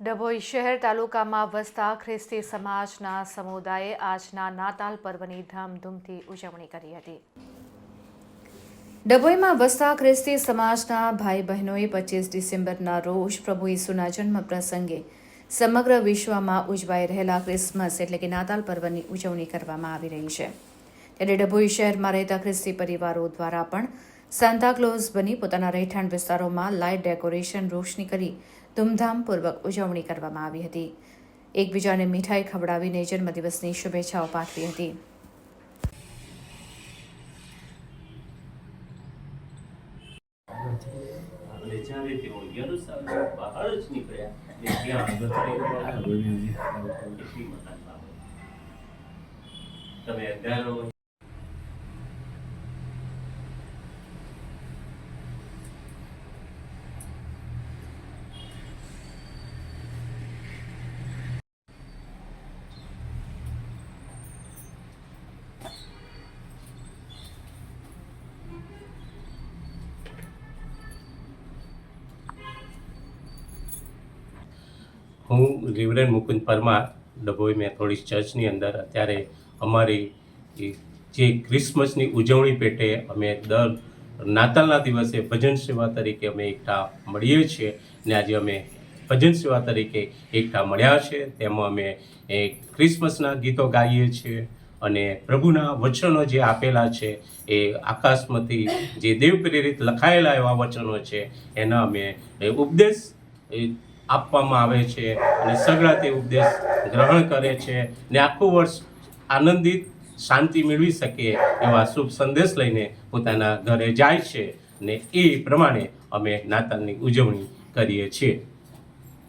ડભોઈ શહેર તાલુકામાં વસતા ખ્રિસ્તી સમાજના સમુદાયે આજના નાતાલ પર્વની ધામધૂમથી ઉજવણી કરી હતી. ડભોઈમાં વસતા ખ્રિસ્તી સમાજના ભાઈ બહેનોએ પચીસ ડિસેમ્બરના રોજ પ્રભુ ઈસુના જન્મ પ્રસંગે સમગ્ર વિશ્વમાં ઉજવાઈ રહેલા ક્રિસમસ એટલે કે નાતાલ પર્વની ઉજવણી કરવામાં આવી રહી છે. ત્યારે ડભોઈ શહેરમાં રહેતા ખ્રિસ્તી પરિવારો દ્વારા પણ સાન્તાક્લોઝ બની પોતાના રહેઠાણ વિસ્તારોમાં લાઇટ ડેકોરેશન રોશની કરી ધૂમધામપૂર્વક ઉજવણી કરવામાં આવી હતી એકબીજાને મીઠાઈ ખવડાવીને જન્મદિવસની શુભેચ્છાઓ પાઠવી હતી. તમે અગિયારો હું રિવરેન મુકુંદ પરમાર, ડભોઈ મેથોડિસ્ટ ચર્ચની અંદર અત્યારે અમારી જે ક્રિસમસની ઉજવણી પેટે અમે દર નાતાલના દિવસે ભજન સેવા તરીકે અમે એકઠા મળીએ છીએ ને આજે અમે ભજન સેવા તરીકે એકઠા મળ્યા છે. તેમાં અમે એ ક્રિસમસના ગીતો ગાઈએ છીએ અને પ્રભુના વચનો જે આપેલા છે એ આકાશમાંથી જે દેવ પ્રેરિત લખાયેલા એવા વચનો છે એના અમે ઉપદેશ આપવામાં આવે છે અને સગળા તે ઉપદેશ ગ્રહણ કરે છે ને આખું વર્ષ આનંદિત શાંતિ મેળવી શકે એવા શુભ સંદેશ લઈને પોતાના ઘરે જાય છે ને એ પ્રમાણે અમે નાતાલની ઉજવણી કરીએ છીએ.